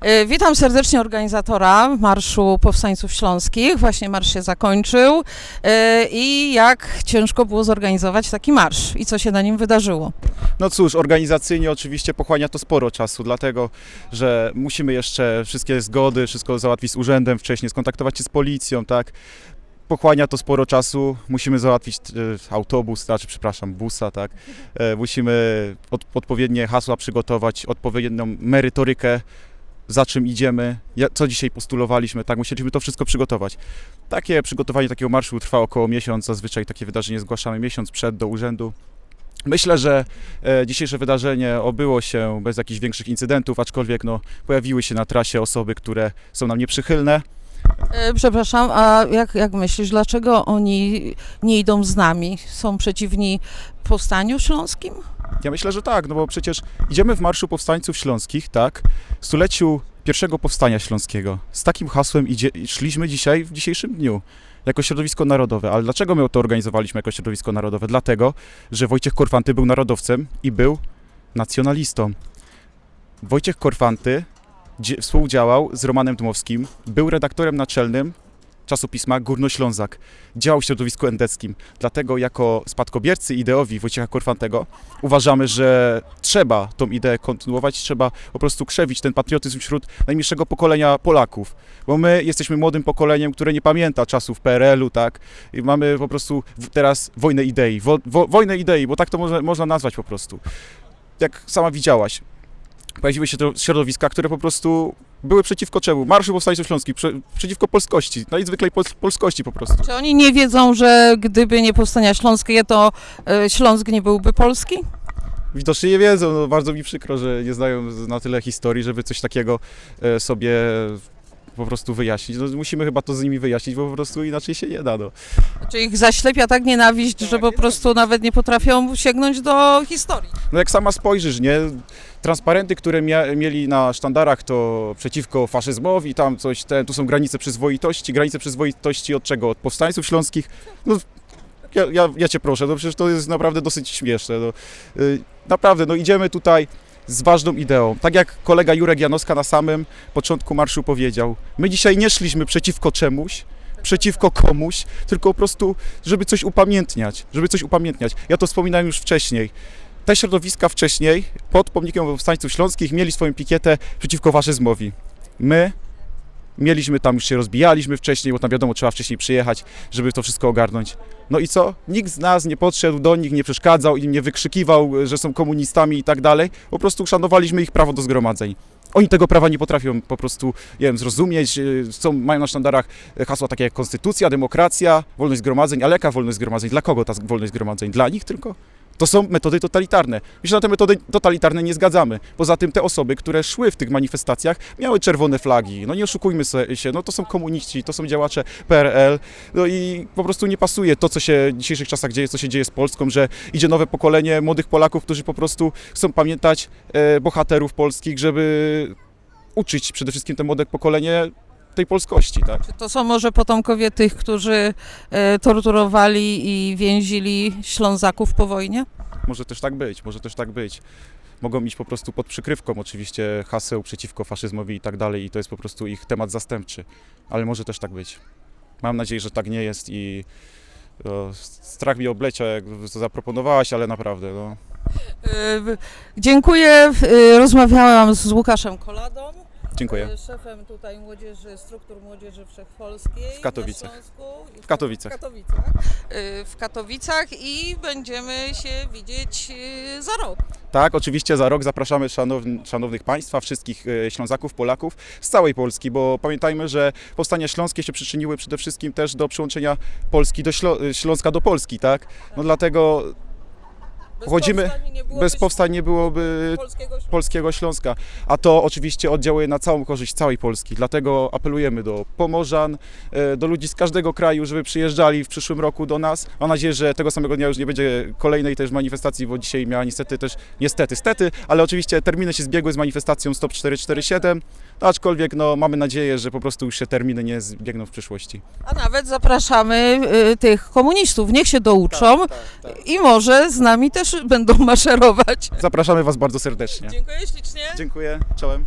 E, Witam serdecznie organizatora Marszu Powstańców Śląskich. Właśnie marsz się zakończył. E, I jak ciężko było zorganizować taki marsz i co się na nim wydarzyło? No cóż, organizacyjnie oczywiście pochłania to sporo czasu, dlatego że musimy jeszcze wszystkie zgody, wszystko załatwić z urzędem wcześniej, skontaktować się z policją, tak. Pochłania to sporo czasu, musimy załatwić e, autobus, znaczy, przepraszam, busa, tak. Musimy od, odpowiednie hasła przygotować, odpowiednią merytorykę, za czym idziemy, co dzisiaj postulowaliśmy, tak, musieliśmy to wszystko przygotować. Takie przygotowanie takiego marszu trwa około miesiąc, zazwyczaj takie wydarzenie zgłaszamy miesiąc przed do urzędu. Myślę, że e, dzisiejsze wydarzenie obyło się bez jakichś większych incydentów, aczkolwiek no, pojawiły się na trasie osoby, które są nam nieprzychylne. E, Przepraszam, a jak, jak myślisz, dlaczego oni nie idą z nami? Są przeciwni Powstaniu Śląskim? Ja myślę, że tak, no bo przecież idziemy w Marszu Powstańców Śląskich, tak, stuleciu pierwszego powstania śląskiego. Z takim hasłem idzie, szliśmy dzisiaj, w dzisiejszym dniu, jako środowisko narodowe. Ale dlaczego my to organizowaliśmy jako środowisko narodowe? Dlatego, że Wojciech Korfanty był narodowcem i był nacjonalistą. Wojciech Korfanty współdziałał z Romanem Dmowskim, był redaktorem naczelnym czasopisma Górnoślązak. Działał w środowisku endeckim. Dlatego jako spadkobiercy ideowi Wojciecha Korfantego uważamy, że trzeba tą ideę kontynuować, trzeba po prostu krzewić ten patriotyzm wśród najmniejszego pokolenia Polaków. Bo my jesteśmy młodym pokoleniem, które nie pamięta czasów PRL-u, tak? I mamy po prostu teraz wojnę idei. Wo, wo, wojnę idei, bo tak to można, nazwać po prostu. Jak sama widziałaś, pojawiły się środowiska, które po prostu były przeciwko czemu? Marszu Powstańców Śląskich, prze, przeciwko polskości, najzwyklej pol, polskości po prostu. Czy oni nie wiedzą, że gdyby nie Powstania Śląskie, to e, Śląsk nie byłby polski? Widocznie nie wiedzą, no bardzo mi przykro, że nie znają na tyle historii, żeby coś takiego e, sobie po prostu wyjaśnić. No, musimy chyba to z nimi wyjaśnić, bo po prostu inaczej się nie da. No. Czy ich zaślepia tak nienawiść, że po prostu nawet nie potrafią sięgnąć do historii? no jak sama spojrzysz, nie? Transparenty, które mia- mieli na sztandarach to przeciwko faszyzmowi, tam coś, te, tu są granice przyzwoitości. Granice przyzwoitości od czego? Od powstańców śląskich? No, ja, ja, ja cię proszę, no przecież to jest naprawdę dosyć śmieszne. No. Y, Naprawdę, no idziemy tutaj z ważną ideą. Tak jak kolega Jurek Janowska na samym początku marszu powiedział, my dzisiaj nie szliśmy przeciwko czemuś, przeciwko komuś, tylko po prostu, żeby coś upamiętniać, żeby coś upamiętniać. Ja to wspominałem już wcześniej. Te środowiska wcześniej pod pomnikiem powstańców śląskich mieli swoją pikietę przeciwko faszyzmowi. My mieliśmy tam, już się rozbijaliśmy wcześniej, bo tam wiadomo, trzeba wcześniej przyjechać, żeby to wszystko ogarnąć. No i co? Nikt z nas nie podszedł do nich, nie przeszkadzał, im nie wykrzykiwał, że są komunistami i tak dalej. Po prostu uszanowaliśmy ich prawo do zgromadzeń. Oni tego prawa nie potrafią po prostu, nie wiem, zrozumieć. yy, Są, mają na sztandarach hasła takie jak konstytucja, demokracja, wolność zgromadzeń, ale jaka wolność zgromadzeń? Dla kogo ta wolność zgromadzeń? Dla nich tylko? To są metody totalitarne. My się na te metody totalitarne nie zgadzamy. Poza tym te osoby, które szły w tych manifestacjach, miały czerwone flagi. No nie oszukujmy się, no to są komuniści, to są działacze PRL. No i po prostu nie pasuje to, co się w dzisiejszych czasach dzieje, co się dzieje z Polską, że idzie nowe pokolenie młodych Polaków, którzy po prostu chcą pamiętać e, bohaterów polskich, żeby uczyć przede wszystkim to młode pokolenie tej polskości, tak? Czy to są może potomkowie tych, którzy e, torturowali i więzili Ślązaków po wojnie? Może też tak być, może też tak być. Mogą iść po prostu pod przykrywką oczywiście haseł przeciwko faszyzmowi i tak dalej i to jest po prostu ich temat zastępczy. Ale może też tak być. Mam nadzieję, że tak nie jest i o, strach mi oblecia, jak to zaproponowałaś, ale naprawdę, no. W- Dziękuję. E, Rozmawiałam z Łukaszem Koladą. Dziękuję. e, Szefem tutaj młodzieży, struktur młodzieży wszechpolskiej. W Katowicach. Śląsku W Katowicach. W Katowicach. E, W Katowicach i będziemy się widzieć e, za rok. Tak, oczywiście za rok zapraszamy szanown- szanownych Państwa, wszystkich Ślązaków, Polaków z całej Polski, bo pamiętajmy, że powstania śląskie się przyczyniły przede wszystkim też do przyłączenia Polski do Śląska do Polski, tak? No dlatego Bez Chodzimy- powstań nie byłoby bez powstań nie byłoby polskiego Śląska. polskiego Śląska, a to oczywiście oddziałuje na całą korzyść całej Polski. Dlatego apelujemy do Pomorzan, e, do ludzi z każdego kraju, żeby przyjeżdżali w przyszłym roku do nas. Mam nadzieję, że tego samego dnia już nie będzie kolejnej też manifestacji, bo dzisiaj miała niestety też, niestety, stety, ale oczywiście terminy się zbiegły z manifestacją Stop 447, no, aczkolwiek no, mamy nadzieję, że po prostu już się terminy nie zbiegną w przyszłości. A nawet zapraszamy y, tych komunistów, niech się douczą i może z nami też będą maszerować. Zapraszamy Was bardzo serdecznie. Dziękuję ślicznie. Dziękuję, czołem.